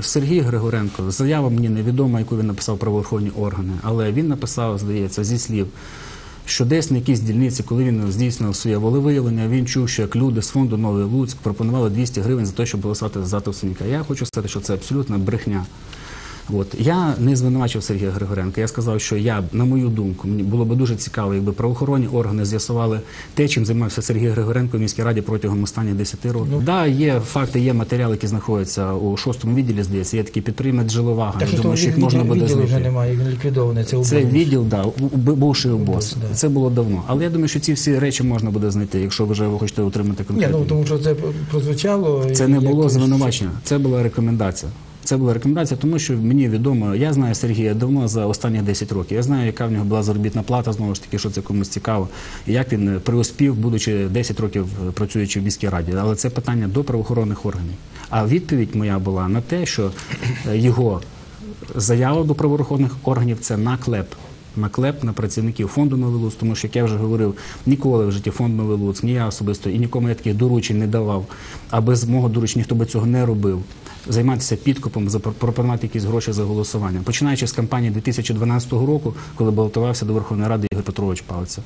Сергій Григоренко, заява мені невідома, яку він написав правоохоронні органи, але він написав, здається, зі слів, що десь на якійсь дільниці, коли він здійснив своє волевиявлення, він чув, що як люди з фонду Новий Луцьк пропонували 200 гривень за те, щоб голосувати за Товсенка. Я хочу сказати, що це абсолютна брехня. От я не звинувачив Сергія Григоренка. Я сказав, що я, на мою думку, мені було б дуже цікаво, якби правоохоронні органи з'ясували те, чим займався Сергій Григоренко в міській раді протягом останніх 10 років. Ну. да, є факти, є матеріали, які знаходяться у шостому відділі. Здається, є такий підприємець Жиловага. Так Я думаю, що їх можна буде відділу вже немає, він ліквідований. Це, Це відділ, да, бувший обоз. Да. Це було давно. Але я думаю, що ці всі речі можна буде знайти, якщо ви вже ви хочете отримати Ні, ну тому що це прозвучало. Це не було звинувачення, це була рекомендація. Це була рекомендація, тому що мені відомо, я знаю Сергія давно за останні 10 років. Я знаю, яка в нього була заробітна плата, знову ж таки, що це комусь цікаво, і як він преуспів, будучи 10 років працюючи в міській раді. Але це питання до правоохоронних органів. А відповідь моя була на те, що е, його заява до правоохоронних органів це наклеп. Наклеп на працівників фонду Новий Луцьк, тому що, як я вже говорив, ніколи в житті фонд Новий Луцьк, ні я особисто і нікому я таких доручень не давав. А без мого доручення ніхто би цього не робив. Займатися підкупом, запропонувати якісь гроші за голосування. Починаючи з кампанії 2012 року, коли балотувався до Верховної Ради Ігор Петрович Павця.